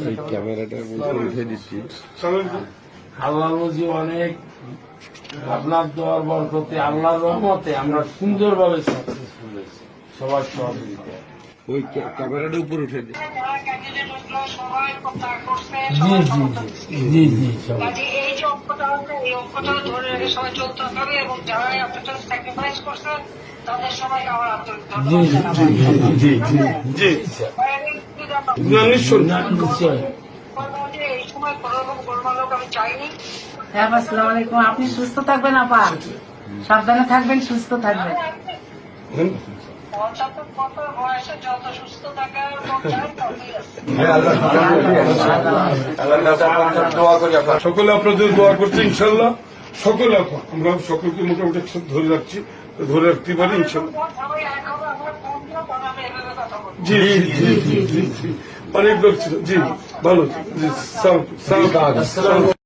এই উঠে দিচ্ছি আল্লাহ রোজি অনেক আপনার দোয়ার বরকতে আল্লাহর রহমতে আমরা সুন্দরভাবে সাকসেসফুল হয়েছি সবার সহযোগিতা ওই ক্যামেরাটা উপরে উঠে সবাই জি জি জি জি জি এই যে অঙ্কটা আছে এই অঙ্কটা ধরে রেখে সবাই চলতে হবে এবং যারা আপনাদের স্যাক্রিফাইস করছে তাদের সবাইকে আমার আন্তরিক ধন্যবাদ জি জি জি জি নিশ্চয় নিশ্চয় হ্যাঁ আসসালামু আলাইকুম। আপনি সুস্থ থাকবেন আপা সাবধানে থাকবেন সুস্থ থাকবেন। ততই আছে। সকলে আপনাদের দোয়া করছে ইনশাল্লাহ। সকলে আমরা সকলকে মোটামুটি ধরে রাখছি ধরে রাখতে পারি ইনশাল্লাহ। সবাই এক হবে আমার ফোন দিও তখন আমি এভাবে কথা বলব জি জি জি জি জি অনেক লোক ছিল জি ভালো জি সালাম সালাম